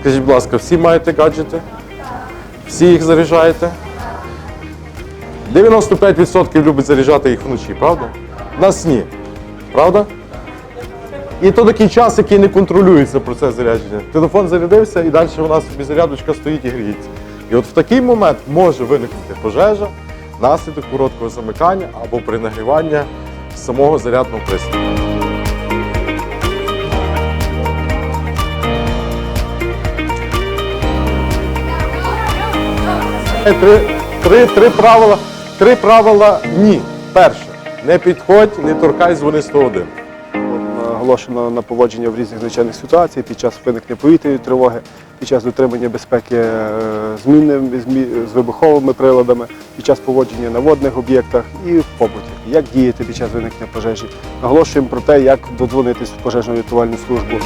Скажіть, будь ласка, всі маєте гаджети? Всі їх заряджаєте? 95% любить заряджати їх вночі, правда? Нас ні. Правда? І то такий час, який не контролюється процес зарядження. Телефон зарядився і далі у нас собі зарядочка стоїть і гріється. І от в такий момент може виникнути пожежа внаслідок короткого замикання або при нагріванні самого зарядного пристрою. Три, три, три правила. Три правила ні. Перше. Не підходь, не торкай, дзвони 101. наголошено на поводження в різних звичайних ситуаціях під час виникнення повітряної тривоги, під час дотримання безпеки е, з мінними, з вибуховими приладами, під час поводження на водних об'єктах і в побуті. Як діяти під час виникнення пожежі? Наголошуємо про те, як додзвонитись в пожежну рятувальну службу.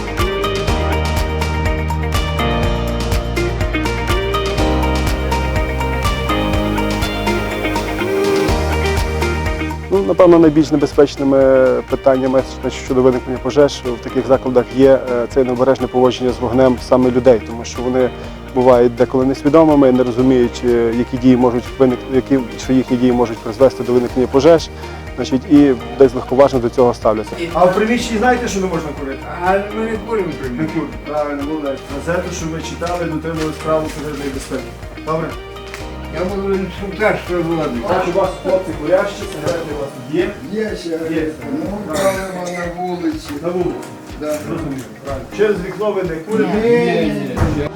Ну, напевно, найбільш небезпечними питаннями щодо виникнення пожеж в таких закладах є е, це необережне поводження з вогнем саме людей, тому що вони бувають деколи несвідомими, не розуміють, е, які дії можуть виник... які що їхні дії можуть призвести до виникнення пожеж, значить, і десь легковажно до цього ставляться. А в приміщенні знаєте, що не можна курити? А ми не куримо Не приміщення. курити. Правильно, молодець. Газету, що ми читали, дотримали справу пожежної безпеки. Добре? Я буду інструктор, що влади. Так, у вас хлопці курящі, сигарети у вас є. Є ще. Ну, правильно, на вулиці. На вулиці. Да. Правильно. Через вікно ви не курите? Ні, ні.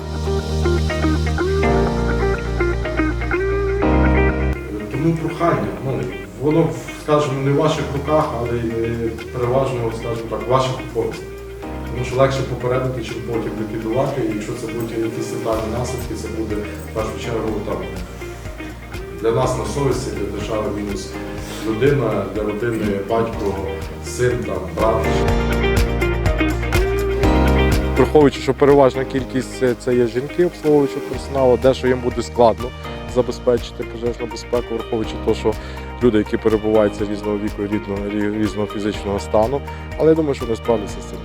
Тому прохання, ну, воно, скажімо, не в ваших руках, але й переважно, скажімо так, в ваших обов'язках. Тому що легше попередити, чим потім ліквідувати, і якщо це будуть якісь летальні наслідки, це буде в першу чергу там, для нас на совісті, для держави мінус людина, для родини батько, син, там, брат. Враховуючи, що переважна кількість це- це є жінки обслуговуючого персоналу, дещо їм буде складно забезпечити пожежну безпеку, враховуючи те, що люди, які перебувають це різного віку різного, різного фізичного стану. Але я думаю, що вони справляться з цим.